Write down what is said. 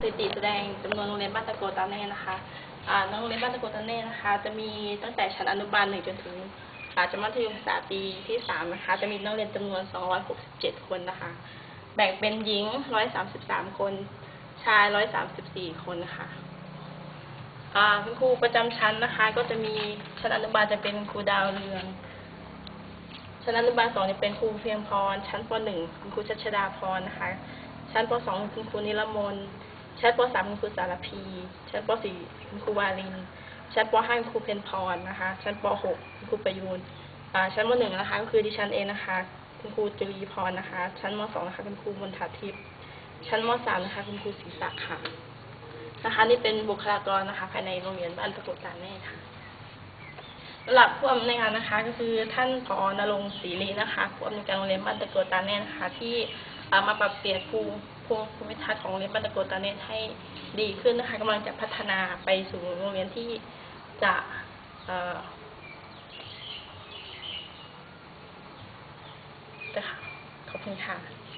สถิติแสดงจำนวนโรงเรียนบ้านตะโกตาเน่นะคะโรงเรียนบ้านตะโกตาเน่นะคะ จะมีตั้งแต่ชั้นอนุบาลหนึ่งจนถึงจจะมัธยมศึกษาปีที่สามนะคะ จะมีนักเรียนจำนวน 267 คนนะคะ แบ่งเป็นหญิง 133 คน ชาย 134 คนนะคะอ่าคุณครูประจำชั้นนะคะ ก็จะมีชั้นอนุบาลจะเป็นครูดาวเรือง ชั้นอนุบาลสองเนี่ยเป็นครูเพียงพร ชั้นปหนึ่งคุณครูชัชดาพรนะคะ ชั้นปสองคุณครูนิรมน ชั้นปสามคุณครูสารพีชั้นปสี่คุณครูวาลินชั้นปห้าคุณครูเพนพรนะคะชั้นปหกคุณครูประยูนอ่าชั้นมหนึ่งนะคะก็คือดิฉันเองนะคะคุณครูจุลีพรนะคะ ชั้นมสองนะคะคุณครูมนทาทิพย์ชั้นมสามนะคะคุณครูศรีศักดิ์ค่ะนะคะนี่เป็นบุคลากรนะคะ ภายในโรงเรียนบ้านตะกุดตาแน่ค่ะสำหรับผู้อำนวยงานนะคะ ก็คือท่านผอนรงศรีลีนะคะผู้อำนวยการโรงเรียนบ้านตะโกตาเน่นะคะ ที่ เอ่อมาปรับเปลี่ยนภูมิภูมิภูมิทัศน์ของโรงเรียนบ้านตะโกตาเนตให้ดีขึ้นนะคะกำลังจะพัฒนาไปสู่โรงเรียนที่จะเอ่อนะคะขอบคุณค่ะ